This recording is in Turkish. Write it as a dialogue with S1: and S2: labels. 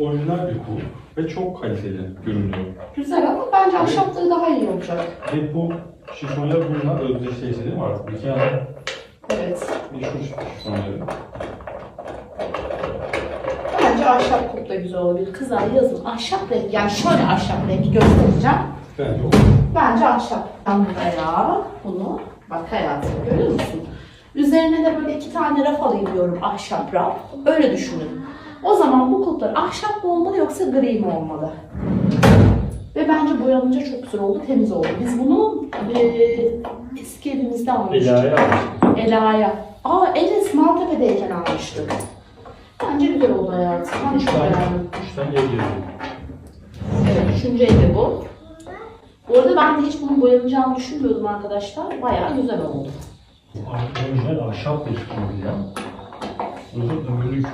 S1: orijinal bir pul ve çok kaliteli görünüyor.
S2: Güzel ama bence ahşapları daha iyi olacak.
S1: Ve bu şifonyer bununla özdeşleşti değil mi artık? Ikea'nın
S2: Evet.
S1: meşhur şifonyeri.
S2: Bence ahşap kukla güzel olabilir. Kızlar yazın ahşap rengi, yani şöyle ahşap rengi göstereceğim.
S1: Bence o.
S2: Bence ahşap. Ben buraya bunu, bak hayatım görüyor musun? Üzerine de böyle iki tane raf alayım diyorum ahşap raf. Öyle düşünün. O zaman bu kulplar ahşap mı olmalı yoksa gri mi olmalı? Ve bence boyanınca çok güzel oldu, temiz oldu. Biz bunu eee, eski evimizde almıştık.
S1: Ela'ya.
S2: Ela'ya. Aa Enes Maltepe'deyken almıştık. Bence güzel oldu hayatım. Ben
S1: Üç
S2: çok
S1: tane,
S2: beğendim.
S1: üç tane yazıyor.
S2: Evet, üçüncü evde bu. Bu arada ben de hiç bunun boyanacağını düşünmüyordum arkadaşlar. Bayağı güzel oldu.
S1: Orijinal ahşap bir süpürge ya. Uzun ömürlük